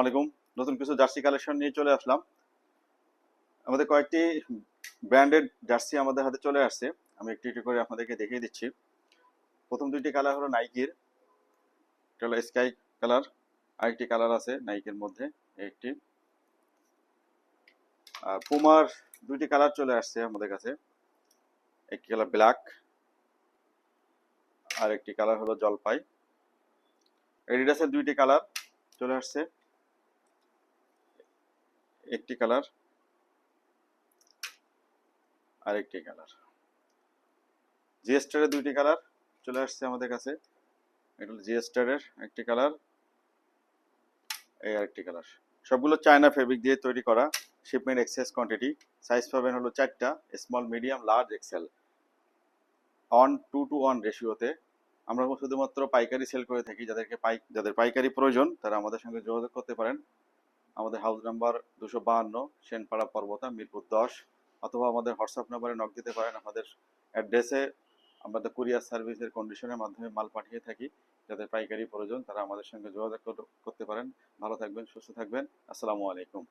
আলাইকুম। নতুন কিছু জার্সি কালেকশন নিয়ে চলে আসলাম। আমাদের কয়েকটি ব্র্যান্ডেড জার্সি আমাদের হাতে চলে আসছে। আমি একটু একটু করে আপনাদেরকে দেখিয়ে দিচ্ছি। প্রথম দুইটি কালার হলো নাইকির এটা হলো স্কাই কালার আরেকটি কালার আছে নাইকের মধ্যে, একটি। আর পুমার দুইটি কালার চলে আসছে আমাদের কাছে। একটি কালার ব্ল্যাক আর একটি কালার হলো জলপাই এডিডাসের দুইটি কালার চলে আসছে। একটি কালার আর একটি কালার জিএসটারের দুইটি কালার চলে আসছে আমাদের কাছে। এটা হলো জিএসটারের একটি কালার, এই আরেকটি কালার। সবগুলো চায়না ফেব্রিক দিয়ে তৈরি করা শিপমেন্ট এক্সেস কোয়ান্টিটি সাইজ পাবেন হলো চারটা small medium large XL on two two one রেশিওতে আমরা শুধুমাত্র পাইকারি সেল করে থাকি, যাদেরকে পাই যাদের পাইকারি প্রয়োজন, তারা আমাদের সঙ্গে যোগাযোগ করতে পারেন। আমাদের হাউস নাম্বার দুশো বাহান্ন, সেনপাড়া পর্বতা, মিরপুর দশ, অথবা আমাদের হোয়াটসঅ্যাপ নাম্বারে নক দিতে পারেন। আমাদের অ্যাড্রেসে আমরা তো কুরিয়ার সার্ভিসের কন্ডিশনের মাধ্যমে মাল পাঠিয়ে থাকি, যাদের পাইকারি প্রয়োজন, তারা আমাদের সঙ্গে যোগাযোগ করতে পারেন। ভালো থাকবেন, সুস্থ থাকবেন। আসসালামু আলাইকুম।